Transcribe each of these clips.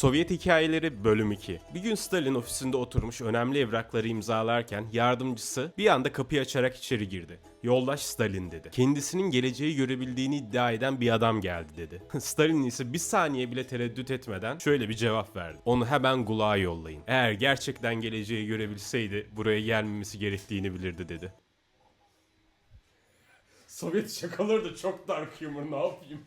Sovyet Hikayeleri Bölüm 2 Bir gün Stalin ofisinde oturmuş önemli evrakları imzalarken yardımcısı bir anda kapıyı açarak içeri girdi. Yoldaş Stalin dedi. Kendisinin geleceği görebildiğini iddia eden bir adam geldi dedi. Stalin ise bir saniye bile tereddüt etmeden şöyle bir cevap verdi. Onu hemen Gulag'a yollayın. Eğer gerçekten geleceği görebilseydi buraya gelmemesi gerektiğini bilirdi dedi. Sovyet şakaları da çok dark humor ne yapayım?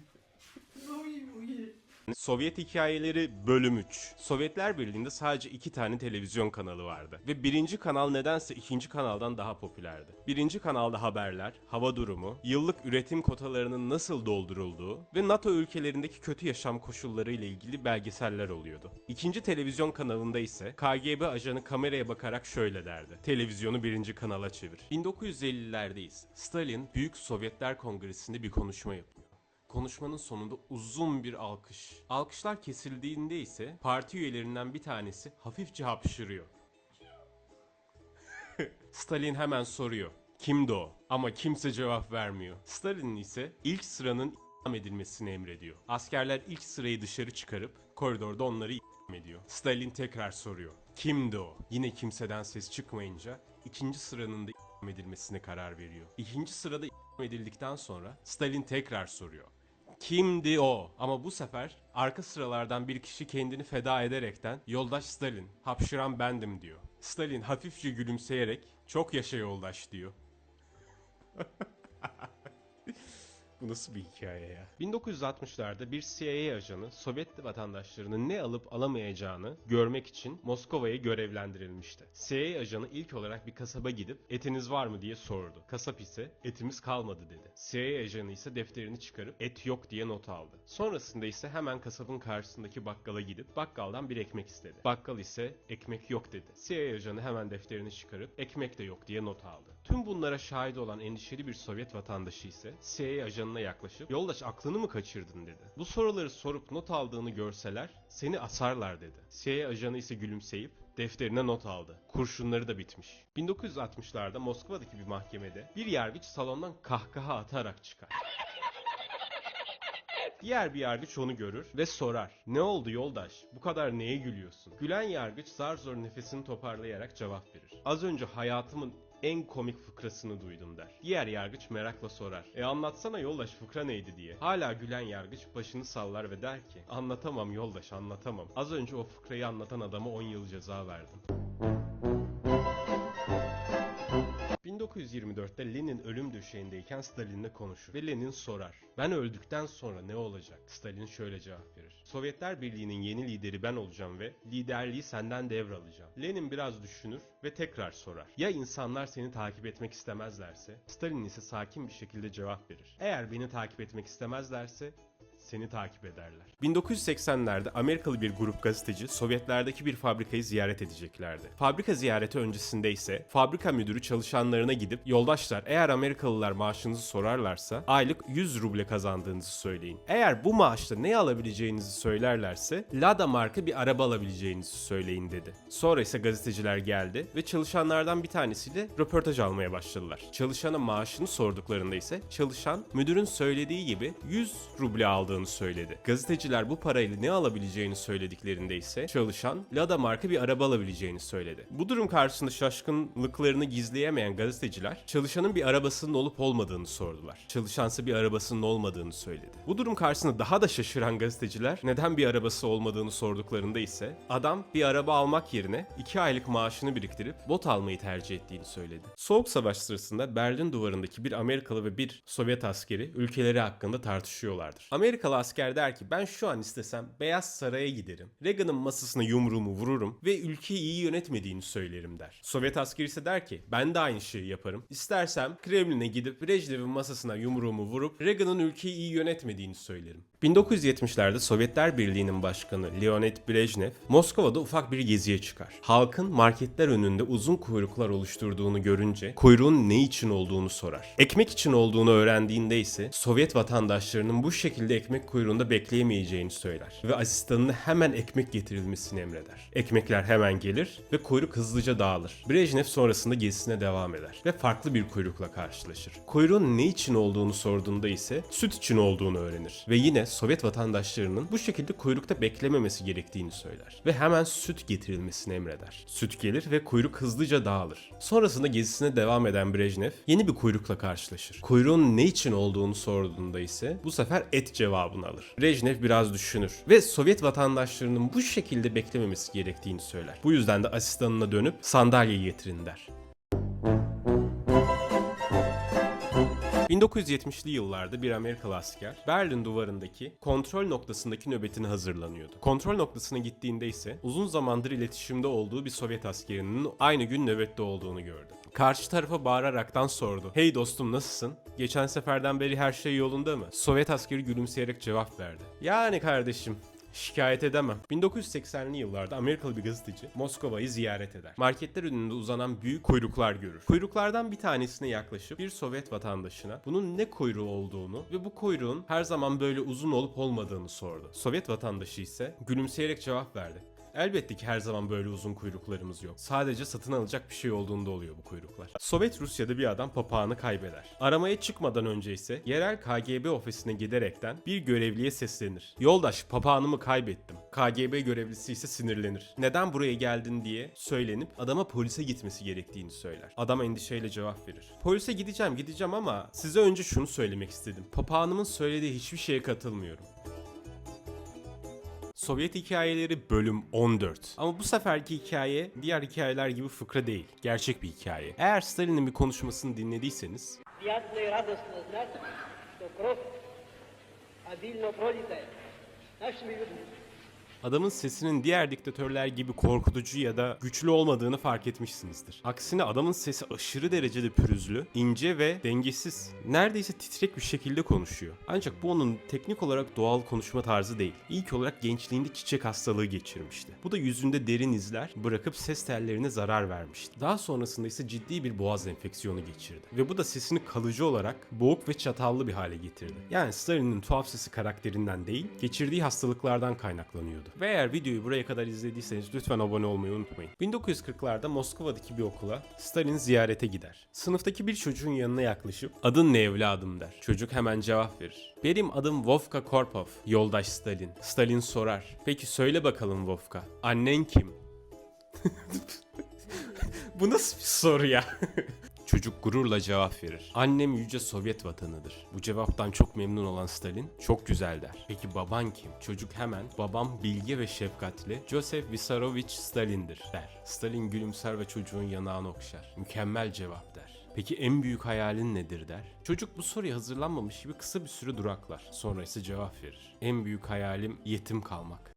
Sovyet Hikayeleri Bölüm 3 Sovyetler Birliği'nde sadece iki tane televizyon kanalı vardı. Ve birinci kanal nedense ikinci kanaldan daha popülerdi. Birinci kanalda haberler, hava durumu, yıllık üretim kotalarının nasıl doldurulduğu ve NATO ülkelerindeki kötü yaşam koşulları ile ilgili belgeseller oluyordu. İkinci televizyon kanalında ise KGB ajanı kameraya bakarak şöyle derdi. Televizyonu birinci kanala çevir. 1950'lerdeyiz. Stalin Büyük Sovyetler Kongresi'nde bir konuşma yapıyor. Konuşmanın sonunda uzun bir alkış. Alkışlar kesildiğinde ise parti üyelerinden bir tanesi hafifçe hapşırıyor. Stalin hemen soruyor. Kimdi o? Ama kimse cevap vermiyor. Stalin ise ilk sıranın idam edilmesini emrediyor. Askerler ilk sırayı dışarı çıkarıp koridorda onları idam ediyor. Stalin tekrar soruyor. Kimdi o? Yine kimseden ses çıkmayınca ikinci sıranın da idam edilmesine karar veriyor. İkinci sırada idam edildikten sonra Stalin tekrar soruyor. Kimdi o? Ama bu sefer arka sıralardan bir kişi kendini feda ederekten yoldaş Stalin, hapşıran bendim diyor. Stalin hafifçe gülümseyerek çok yaşa yoldaş diyor. Bu nasıl bir hikaye ya? 1960'larda bir CIA ajanı Sovyet vatandaşlarının ne alıp alamayacağını görmek için Moskova'ya görevlendirilmişti. CIA ajanı ilk olarak bir kasaba gidip etiniz var mı diye sordu. Kasap ise etimiz kalmadı dedi. CIA ajanı ise defterini çıkarıp et yok diye not aldı. Sonrasında ise hemen kasabın karşısındaki bakkala gidip bakkaldan bir ekmek istedi. Bakkal ise ekmek yok dedi. CIA ajanı hemen defterini çıkarıp ekmek de yok diye not aldı. Tüm bunlara şahit olan endişeli bir Sovyet vatandaşı ise CIA ajanına yaklaşıp yoldaş aklını mı kaçırdın dedi. Bu soruları sorup not aldığını görseler seni asarlar dedi. CIA ajanı ise gülümseyip defterine not aldı. Kurşunları da bitmiş. 1960'larda Moskova'daki bir mahkemede bir yargıç salondan kahkaha atarak çıkar. Diğer bir yargıç onu görür ve sorar. Ne oldu yoldaş? Bu kadar neye gülüyorsun? Gülen yargıç zar zor nefesini toparlayarak cevap verir. Az önce hayatımın en komik fıkrasını duydum der. Diğer yargıç merakla sorar. E anlatsana yoldaş fıkra neydi diye. Hala gülen yargıç başını sallar ve der ki anlatamam yoldaş anlatamam. Az önce o fıkrayı anlatan adama 10 yıl ceza verdim. 1924'te Lenin ölüm döşeğindeyken Stalin'le konuşur ve Lenin sorar. Ben öldükten sonra ne olacak? Stalin şöyle cevap verir. Sovyetler Birliği'nin yeni lideri ben olacağım ve liderliği senden devralacağım. Lenin biraz düşünür ve tekrar sorar. Ya insanlar seni takip etmek istemezlerse? Stalin ise sakin bir şekilde cevap verir. Eğer beni takip etmek istemezlerse seni takip ederler. 1980'lerde Amerikalı bir grup gazeteci Sovyetlerdeki bir fabrikayı ziyaret edeceklerdi. Fabrika ziyareti öncesinde ise fabrika müdürü çalışanlarına gidip yoldaşlar eğer Amerikalılar maaşınızı sorarlarsa aylık 100 ruble kazandığınızı söyleyin. Eğer bu maaşla ne alabileceğinizi söylerlerse Lada marka bir araba alabileceğinizi söyleyin dedi. Sonra ise gazeteciler geldi ve çalışanlardan bir tanesiyle röportaj almaya başladılar. Çalışana maaşını sorduklarında ise çalışan müdürün söylediği gibi 100 ruble aldığını söyledi. Gazeteciler bu parayla ne alabileceğini söylediklerinde ise çalışan Lada marka bir araba alabileceğini söyledi. Bu durum karşısında şaşkınlıklarını gizleyemeyen gazeteciler çalışanın bir arabasının olup olmadığını sordular. Çalışansa bir arabasının olmadığını söyledi. Bu durum karşısında daha da şaşıran gazeteciler neden bir arabası olmadığını sorduklarında ise adam bir araba almak yerine 2 aylık maaşını biriktirip bot almayı tercih ettiğini söyledi. Soğuk Savaş sırasında Berlin duvarındaki bir Amerikalı ve bir Sovyet askeri ülkeleri hakkında tartışıyorlardır. Amerikalı asker der ki ben şu an istesem Beyaz Saray'a giderim. Reagan'ın masasına yumruğumu vururum ve ülkeyi iyi yönetmediğini söylerim der. Sovyet askeri ise der ki ben de aynı şeyi yaparım. İstersem Kremlin'e gidip Brejnev'in masasına yumruğumu vurup Reagan'ın ülkeyi iyi yönetmediğini söylerim. 1970'lerde Sovyetler Birliği'nin başkanı Leonid Brejnev Moskova'da ufak bir geziye çıkar. Halkın marketler önünde uzun kuyruklar oluşturduğunu görünce kuyruğun ne için olduğunu sorar. Ekmek için olduğunu öğrendiğinde ise Sovyet vatandaşlarının bu şekilde ekmek kuyruğunda bekleyemeyeceğini söyler ve asistanına hemen ekmek getirilmesini emreder. Ekmekler hemen gelir ve kuyruk hızlıca dağılır. Brejnev sonrasında gezisine devam eder ve farklı bir kuyrukla karşılaşır. Kuyruğun ne için olduğunu sorduğunda ise süt için olduğunu öğrenir ve yine Sovyet vatandaşlarının bu şekilde kuyrukta beklememesi gerektiğini söyler ve hemen süt getirilmesini emreder. Süt gelir ve kuyruk hızlıca dağılır. Sonrasında gezisine devam eden Brejnev yeni bir kuyrukla karşılaşır. Kuyruğun ne için olduğunu sorduğunda ise bu sefer et cevabını alır. Brejnev biraz düşünür ve Sovyet vatandaşlarının bu şekilde beklememesi gerektiğini söyler. Bu yüzden de asistanına dönüp sandalye getirin der. 1970'li yıllarda bir Amerikalı asker Berlin duvarındaki kontrol noktasındaki nöbetine hazırlanıyordu. Kontrol noktasına gittiğinde ise uzun zamandır iletişimde olduğu bir Sovyet askerinin aynı gün nöbette olduğunu gördü. Karşı tarafa bağıraraktan sordu. Hey dostum nasılsın? Geçen seferden beri her şey yolunda mı? Sovyet askeri gülümseyerek cevap verdi. Yani kardeşim Şikayet edemem. 1980'li yıllarda Amerikalı bir gazeteci Moskova'yı ziyaret eder. Marketler önünde uzanan büyük kuyruklar görür. Kuyruklardan bir tanesine yaklaşıp bir Sovyet vatandaşına bunun ne kuyruğu olduğunu ve bu kuyruğun her zaman böyle uzun olup olmadığını sordu. Sovyet vatandaşı ise gülümseyerek cevap verdi. Elbette ki her zaman böyle uzun kuyruklarımız yok. Sadece satın alacak bir şey olduğunda oluyor bu kuyruklar. Sovyet Rusya'da bir adam papağanı kaybeder. Aramaya çıkmadan önce ise yerel KGB ofisine giderekten bir görevliye seslenir. Yoldaş papağanımı kaybettim. KGB görevlisi ise sinirlenir. Neden buraya geldin diye söylenip adama polise gitmesi gerektiğini söyler. Adam endişeyle cevap verir. Polise gideceğim gideceğim ama size önce şunu söylemek istedim. Papağanımın söylediği hiçbir şeye katılmıyorum. Sovyet Hikayeleri bölüm 14. Ama bu seferki hikaye diğer hikayeler gibi fıkra değil. Gerçek bir hikaye. Eğer Stalin'in bir konuşmasını dinlediyseniz adamın sesinin diğer diktatörler gibi korkutucu ya da güçlü olmadığını fark etmişsinizdir. Aksine adamın sesi aşırı derecede pürüzlü, ince ve dengesiz. Neredeyse titrek bir şekilde konuşuyor. Ancak bu onun teknik olarak doğal konuşma tarzı değil. İlk olarak gençliğinde çiçek hastalığı geçirmişti. Bu da yüzünde derin izler bırakıp ses tellerine zarar vermişti. Daha sonrasında ise ciddi bir boğaz enfeksiyonu geçirdi. Ve bu da sesini kalıcı olarak boğuk ve çatallı bir hale getirdi. Yani Stalin'in tuhaf sesi karakterinden değil, geçirdiği hastalıklardan kaynaklanıyordu. Ve eğer videoyu buraya kadar izlediyseniz lütfen abone olmayı unutmayın. 1940'larda Moskova'daki bir okula Stalin ziyarete gider. Sınıftaki bir çocuğun yanına yaklaşıp adın ne evladım der. Çocuk hemen cevap verir. Benim adım Vovka Korpov, yoldaş Stalin. Stalin sorar. Peki söyle bakalım Vovka, annen kim? Bu nasıl bir soru ya? Çocuk gururla cevap verir. Annem yüce Sovyet vatanıdır. Bu cevaptan çok memnun olan Stalin çok güzel der. Peki baban kim? Çocuk hemen babam bilge ve şefkatli Joseph Vissarionovich Stalin'dir der. Stalin gülümser ve çocuğun yanağını okşar. Mükemmel cevap der. Peki en büyük hayalin nedir der. Çocuk bu soruya hazırlanmamış gibi kısa bir süre duraklar. Sonra ise cevap verir. En büyük hayalim yetim kalmak.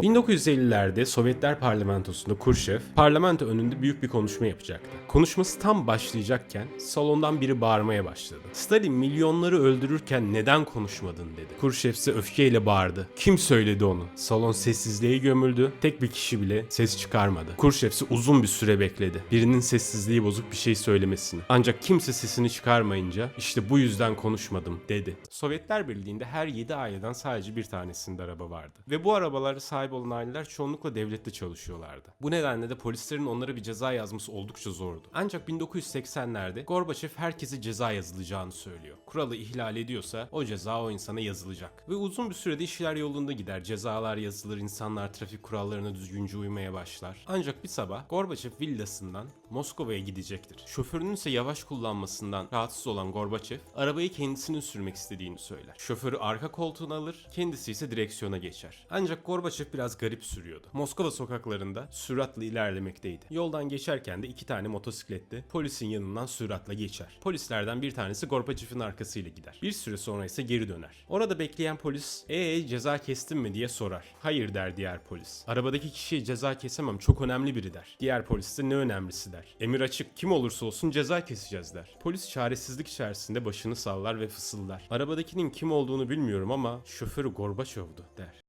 1950'lerde Sovyetler Parlamentosu'nda Kurşev parlamento önünde büyük bir konuşma yapacaktı. Konuşması tam başlayacakken salondan biri bağırmaya başladı. Stalin milyonları öldürürken neden konuşmadın dedi. Kurşev ise öfkeyle bağırdı. Kim söyledi onu? Salon sessizliğe gömüldü. Tek bir kişi bile ses çıkarmadı. Kurşev ise uzun bir süre bekledi. Birinin sessizliği bozuk bir şey söylemesini. Ancak kimse sesini çıkarmayınca işte bu yüzden konuşmadım dedi. Sovyetler Birliği'nde her 7 aileden sadece bir tanesinde araba vardı. Ve bu arabalara sahip olan aileler çoğunlukla devlette çalışıyorlardı. Bu nedenle de polislerin onlara bir ceza yazması oldukça zordu. Ancak 1980'lerde Gorbaçev herkese ceza yazılacağını söylüyor. Kuralı ihlal ediyorsa o ceza o insana yazılacak. Ve uzun bir sürede işler yolunda gider. Cezalar yazılır, insanlar trafik kurallarına düzgünce uymaya başlar. Ancak bir sabah Gorbaçev villasından Moskova'ya gidecektir. Şoförünün ise yavaş kullanmasından rahatsız olan Gorbaçev arabayı kendisinin sürmek istediğini söyler. Şoförü arka koltuğuna alır, kendisi ise direksiyona geçer. Ancak Gorbaçev biraz garip sürüyordu. Moskova sokaklarında süratle ilerlemekteydi. Yoldan geçerken de iki tane motosikletli polisin yanından süratle geçer. Polislerden bir tanesi Gorbaçev'in arkasıyla gider. Bir süre sonra ise geri döner. Orada bekleyen polis ee ceza kestin mi diye sorar. Hayır der diğer polis. Arabadaki kişiye ceza kesemem çok önemli biri der. Diğer polis de ne önemlisi der. Emir açık kim olursa olsun ceza keseceğiz der. Polis çaresizlik içerisinde başını sallar ve fısıldar. Arabadakinin kim olduğunu bilmiyorum ama şoförü Gorbaçov'du der.